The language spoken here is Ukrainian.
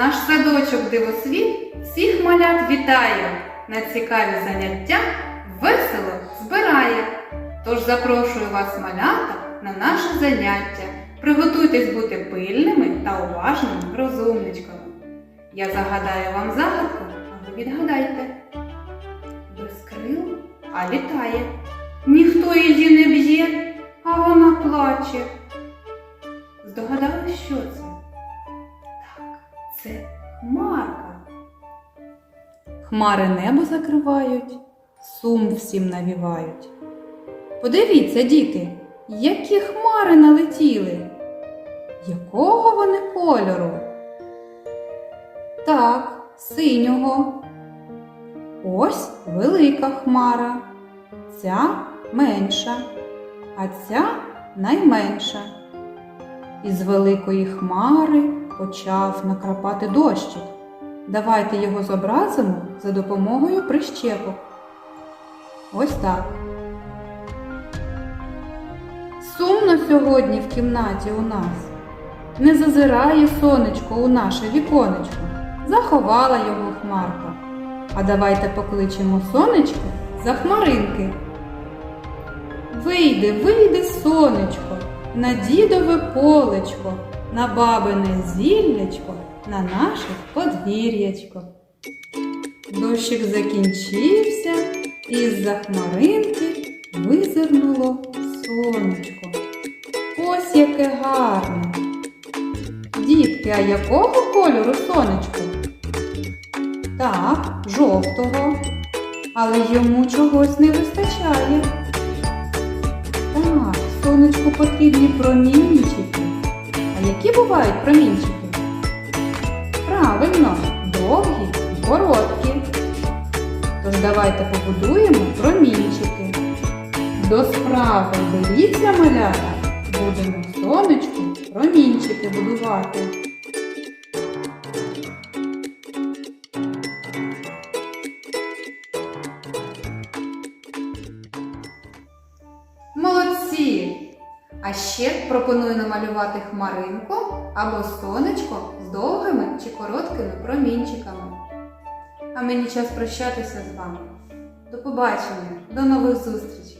Наш садочок дивосвіт всіх малят вітає, на цікаві заняття весело збирає. Тож запрошую вас, малята, на наше заняття. Приготуйтесь бути пильними та уважними розумничками. Я загадаю вам загадку, а ви відгадайте. Без крил, а літає. Ніхто її не б'є, а вона плаче. Здогадались, що це? Це хмарка. Хмари небо закривають, сум всім навівають. Подивіться, діти, які хмари налетіли. Якого вони кольору? Так, синього. Ось велика хмара, ця менша, а ця найменша. Із великої хмари почав накрапати дощик. Давайте його зобразимо за допомогою прищепок. Ось так. Сумно сьогодні в кімнаті у нас. Не зазирає сонечко у наше віконечко. Заховала його хмарка. А давайте покличемо сонечко за хмаринки. Вийди, вийди, сонечко, на дідове полечко, на бабине зіллячко, на наше подвір'ячко. Дощик закінчився, і з-за хмаринки визирнуло сонечко. Ось яке гарне. Дітки, а якого кольору сонечко? Так, жовтого. Але йому чогось не вистачає. Так, сонечку потрібні промінчики. Які бувають промінчики? Правильно, довгі і короткі. Тож давайте побудуємо промінчики. До справи беріться малята, будемо сонечку промінчики будувати. А ще пропоную намалювати хмаринку або сонечко з довгими чи короткими промінчиками. А мені час прощатися з вами. До побачення, до нових зустрічей!